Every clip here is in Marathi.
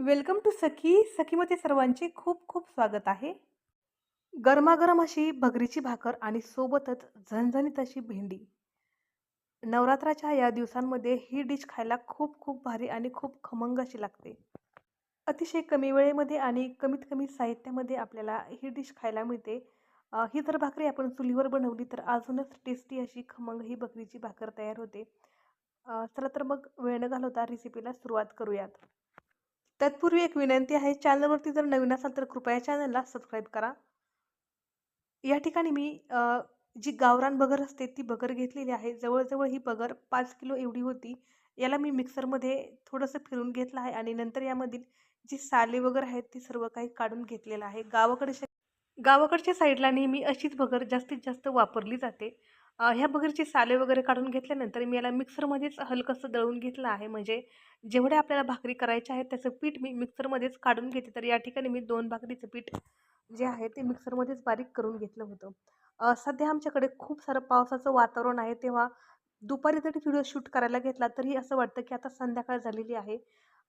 वेलकम टू सखी. सखीमध्ये सर्वांचे खूप खूप स्वागत आहे. गरमागरम अशी भगरीची भाकर आणि सोबतच झणझणीत अशी भेंडी. नवरात्राच्या या दिवसांमध्ये ही डिश खायला खूप खूप भारी आणि खूप खमंग अशी लागते. अतिशय कमी वेळेमध्ये आणि कमीत कमी साहित्यामध्ये आपल्याला ही डिश खायला मिळते. ही जर भाकरी आपण चुलीवर बनवली तर अजूनच टेस्टी अशी खमंग ही भगरीची भाकर तयार होते. चला तर मग वेळ न घालवता रेसिपीला सुरुवात करूयात. तत्पूर्वी एक विनंती आहे चॅनलवरती जर नवीन असाल तर कृपया चॅनलला सबस्क्राईब करा. या ठिकाणी मी जी गावरान बगर असते ती बगर घेतलेली आहे. जवळजवळ ही बगर पाच किलो एवढी होती. याला मी मिक्सरमध्ये थोडंसं फिरून घेतलं आहे आणि नंतर यामधील जी साले वगैरे आहेत ती सर्व काही काढून घेतलेलं आहे. गावाकडे गावाकडच्या साईडला नेहमी अशीच बगर जास्तीत जास्त वापरली जाते. ह्या बगरचे साले वगैरे काढून घेतल्यानंतर मी याला मिक्सरमध्येच हलकंसं दळून घेतलं आहे. म्हणजे जेवढे आपल्याला भाकरी करायचे आहेत त्याचं पीठ मी मिक्सरमध्येच काढून घेते तर या ठिकाणी मी दोन भाकरीचं पीठ जे आहे ते मिक्सरमध्येच बारीक करून घेतलं होतं. सध्या आमच्याकडे खूप सारं पावसाचं वातावरण आहे. तेव्हा दुपारी जरी व्हिडिओ शूट करायला घेतला तरी असं वाटतं की आता संध्याकाळ झालेली आहे.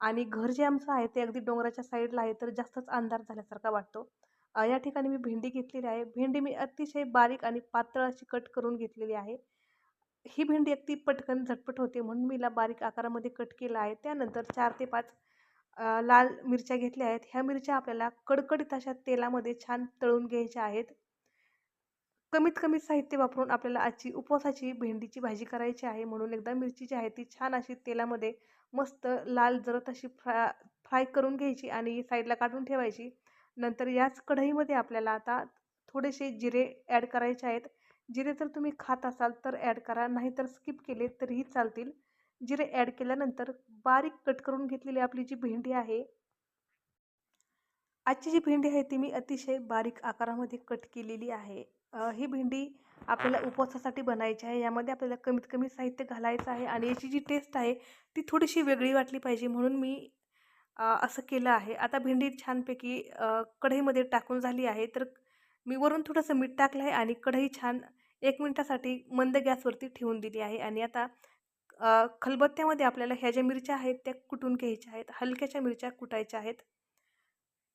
आणि घर जे आमचं आहे ते अगदी डोंगराच्या साईडला आहे तर जास्तच अंधार झाल्यासारखा वाटतो. या ठिकाणी मी भेंडी घेतलेली आहे. भेंडी मी अतिशय बारीक आणि पातळ अशी कट करून घेतलेली आहे. ही भेंडी अगदी पटकन झटपट होते म्हणून मी हिला बारीक आकारामध्ये कट केला आहे. त्यानंतर चार ते पाच लाल मिरच्या घेतल्या आहेत. ह्या मिरच्या आपल्याला कडकडीत अशा तेलामध्ये छान तळून घ्यायच्या आहेत. कमीत कमी साहित्य वापरून आपल्याला आजची उपवासाची भेंडीची भाजी करायची आहे म्हणून एकदा मिरची जी आहे ती छान अशी तेलामध्ये मस्त लाल जरत अशी फ्रा फ्राय करून घ्यायची आणि साईडला काढून ठेवायची. नंतर याच कढईमध्ये आपल्याला आता थोडेसे जिरे ॲड करायचे आहेत. जिरे जर तुम्ही खात असाल तर ॲड करा नाहीतर स्किप केले तरीही चालतील. जिरे ॲड केल्यानंतर बारीक कट करून घेतलेली आपली जी भेंडी आहे आजची जी भेंडी आहे ती मी अतिशय बारीक आकारामध्ये कट केलेली आहे. ही भेंडी आपल्याला उपवासासाठी बनायची आहे. यामध्ये आपल्याला कमीत कमी साहित्य घालायचं आहे आणि याची जी टेस्ट आहे ती थोडीशी वेगळी वाटली पाहिजे म्हणून मी असं केलं आहे. आता भेंडी छानपैकी कढईमध्ये टाकून झाली आहे. तर मी वरून थोडंसं मीठ टाकलं आहे आणि कढई छान एक मिनटासाठी मंद गॅसवरती ठेवून दिली आहे. आणि आता खलबत्त्यामध्ये आपल्याला ह्या ज्या मिरच्या आहेत त्या कुटून घ्यायच्या आहेत. हलक्याच्या मिरच्या कुटायच्या आहेत.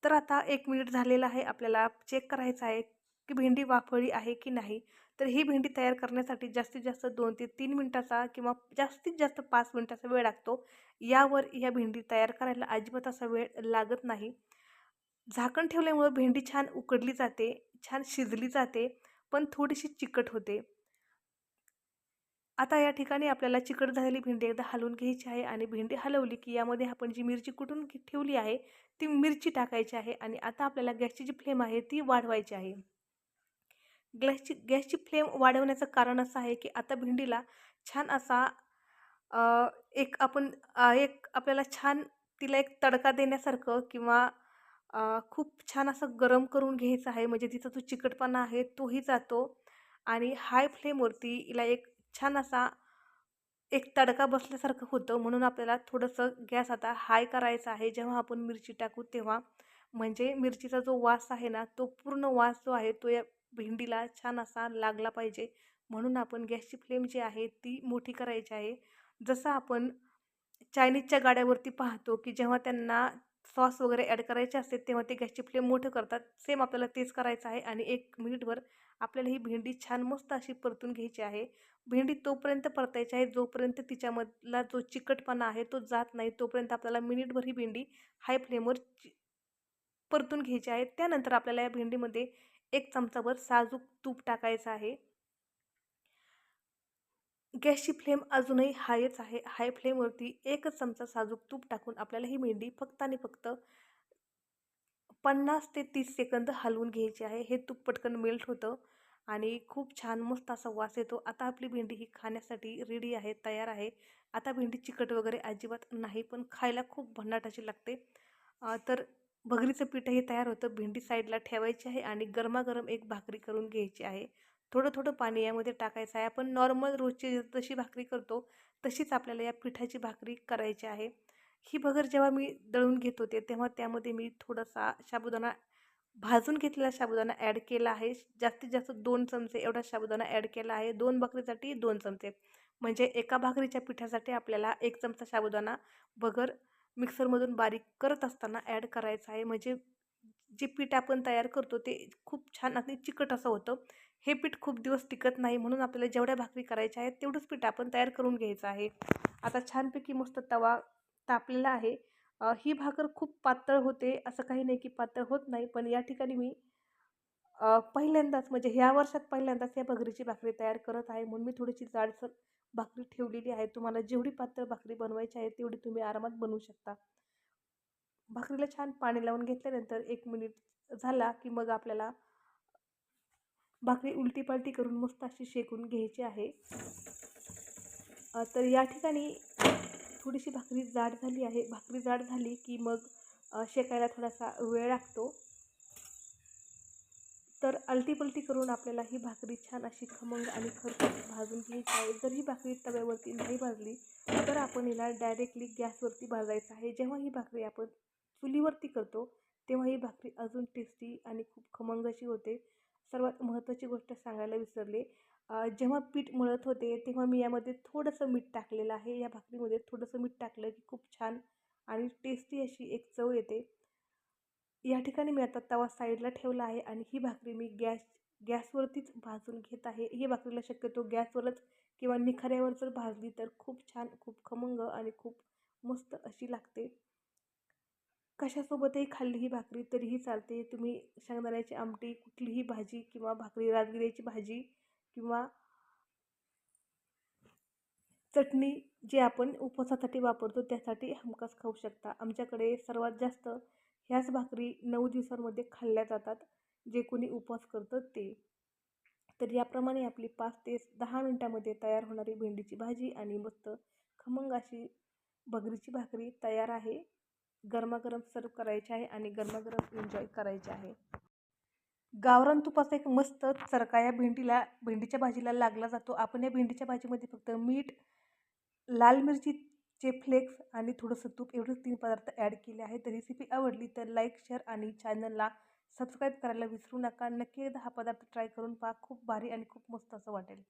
तर आता एक मिनिट झालेला आहे. आपल्याला चेक करायचं आहे की भेंडी वाफळी आहे की नाही. तर ही भेंडी तयार करण्यासाठी जास्तीत जास्त दोन ते तीन मिनटाचा किंवा जास्तीत जास्त पाच मिनटाचा वेळ लागतो. यावर या भेंडी तयार करायला अजिबात असा वेळ लागत नाही. झाकण ठेवल्यामुळं भेंडी छान उकडली जाते छान शिजली जाते पण थोडीशी चिकट होते. आता या ठिकाणी आपल्याला चिकट झालेली भेंडी एकदा हलवून घ्यायची आहे आणि भेंडी हलवली की यामध्ये आपण जी मिरची कुटून ठेवली आहे ती मिरची टाकायची आहे आणि आता आपल्याला गॅसची जी फ्लेम आहे ती वाढवायची आहे. गॅसची गॅसची फ्लेम वाढवण्याचं कारण असं आहे की आता भेंडीला छान असा एक आपण एक आपल्याला छान तिला एक तडका देण्यासारखं किंवा खूप छान असं गरम करून घ्यायचं आहे. म्हणजे तिचा जो चिकटपणा आहे तोही जातो आणि हाय फ्लेमवरती हिला एक छान असा एक तडका बसल्यासारखं होतं. म्हणून आपल्याला थोडंसं गॅस आता हाय करायचा आहे. जेव्हा आपण मिरची टाकू तेव्हा म्हणजे मिरचीचा जो वास आहे ना तो पूर्ण वास जो आहे तो या भेंडीला छान असा लागला पाहिजे. म्हणून आपण गॅसची फ्लेम जी आहे ती मोठी करायची आहे. जसं आपण चायनीजच्या गाड्यावरती पाहतो की जेव्हा त्यांना सॉस वगैरे ॲड करायचे असते तेव्हा ते गॅसची फ्लेम मोठं करतात. सेम आपल्याला तेच करायचं आहे आणि एक मिनिटभर आपल्याला ही भेंडी छान मस्त अशी परतून घ्यायची आहे. भेंडी तोपर्यंत परतायची आहे जोपर्यंत तिच्यामधला जो चिकटपणा आहे तो जात नाही तोपर्यंत आपल्याला मिनिटभर ही भेंडी हाय फ्लेमवर परतून घ्यायची आहे. त्यानंतर आपल्याला या भेंडीमध्ये एक चमचाभर साजूक तूप टाकायचं आहे. गॅसची फ्लेम अजूनही हायच आहे. हाय फ्लेमवरती एकच चमचा साजूक तूप टाकून आपल्याला ही भेंडी फक्त आणि फक्त पन्नास ते तीस सेकंद हलवून घ्यायची आहे. हे तूप पटकन मेल्ट होतं आणि खूप छान मस्त असा वास येतो. आता आपली भेंडी ही खाण्यासाठी रेडी आहे तयार आहे. आता भेंडी चिकट वगैरे अजिबात नाही पण खायला खूप भन्नाट अशी लागते तर भगरीचं पीठही तयार होतं. भेंडी साईडला ठेवायची आहे आणि गरमागरम एक भाकरी करून घ्यायची आहे. थोडं थोडं पाणी यामध्ये टाकायचं आहे. आपण नॉर्मल रोजची जशी भाकरी करतो तशीच आपल्याला या पिठाची भाकरी करायची आहे. ही भगर जेव्हा मी दळून घेत होते तेव्हा त्यामध्ये मी थोडासा साबुदाणा भाजून घेतलेला साबुदाणा ॲड केला आहे. जास्तीत जास्त दोन चमचे एवढा साबुदाणा ॲड केला आहे. दोन भाकरीसाठी दोन चमचे. म्हणजे एका भाकरीच्या पिठासाठी आपल्याला एक चमचा साबुदाणा भगर मिक्सरमधून बारीक करत असताना ॲड करायचं आहे. म्हणजे जे पीठ आपण तयार करतो ते खूप छान आणि चिकट असं होतं. हे पीठ खूप दिवस टिकत नाही म्हणून आपल्याला जेवढ्या भाकरी करायच्या आहेत तेवढंच पीठ आपण तयार करून घ्यायचं आहे. आता छानपैकी मस्त तवा तापलेला आहे. ही भाकर खूप पातळ होते असं काही नाही की पातळ होत नाही पण या ठिकाणी मी पहिल्यांदाच म्हणजे ह्या वर्षात पहिल्यांदाच या भगरीची भाकरी तयार करत आहे म्हणून मी थोडीशी जाडसर भाकरी ठेवलेली आहे. तुम्हाला जेवढी पातळ भाकरी बनवायची आहे तेवढी तुम्ही आरामात बनवू शकता. भाकरीला छान पाणी लावून घेतल्यानंतर एक मिनिट झाला की मग आपल्याला भाकरी उलटी पालटी करून मस्त अशी शेकून घ्यायची आहे. तर या ठिकाणी थोडीशी भाकरी जाड झाली आहे. भाकरी जाड झाली की मग शेकायला थोडासा वेळ लागतो. तर अलटीपलटी करून आपल्याला ही भाकरी छान अशी खमंग आणि खरखरीत भाजून घ्यायची आहे. जर ही भाकरी तव्यावरती नाही भाजली तर आपण हिला डायरेक्टली गॅसवरती भाजायचं आहे. जेव्हा ही भाकरी आपण चुलीवरती करतो तेव्हा ही भाकरी अजून टेस्टी आणि खूप खमंग अशी होते. सर्वात महत्त्वाची गोष्ट सांगायला विसरले. जेव्हा पीठ मळत होते तेव्हा मी यामध्ये थोडंसं मीठ टाकलेलं आहे. या भाकरीमध्ये थोडंसं मीठ टाकलं की खूप छान आणि टेस्टी अशी एक चव येते. या ठिकाणी मी आता तवा साईडला ठेवला आहे आणि ही भाकरी मी गॅस गॅसवरतीच भाजून घेत आहे. ही भाकरीला शक्यतो गॅसवरच किंवा निखाऱ्यावर जर भाजली तर खूप छान खूप खमंग आणि खूप मस्त अशी लागते. कशासोबतही खाल्ली ही भाकरी तरीही चालते. तुम्ही शेंगदाण्याची आमटी कुठलीही भाजी किंवा भाकरी राजगिऱ्याची भाजी किंवा चटणी जी आपण उपवासासाठी वापरतो त्यासाठी हमखास खाऊ शकता. आमच्याकडे सर्वात जास्त ह्याच भाकरी नऊ दिवसांमध्ये खाल्ल्या जातात जे कोणी उपवास करतं ते. तर याप्रमाणे आपली पाच ते दहा मिनटामध्ये तयार होणारी भेंडीची भाजी आणि मस्त खमंग अशी भगरीची भाकरी तयार आहे. गरमागरम सर्व करायची आहे आणि गरमागरम एन्जॉय करायचे आहे. गावरान तुपाचा एक मस्त चरका या भेंडीला भेंडीच्या भाजीला लागला जातो. आपण या भेंडीच्या भाजीमध्ये फक्त मीठ लाल मिरचीचे फ्लेक्स आणि थोडंसं तूप एवढेच तीन पदार्थ ॲड केले आहेत. तर रेसिपी आवडली तर लाईक शेअर आणि चॅनलला सबस्क्राईब करायला विसरू नका. नक्की एकदा हा पदार्थ ट्राय करून पहा. खूप भारी आणि खूप मस्त असं वाटेल.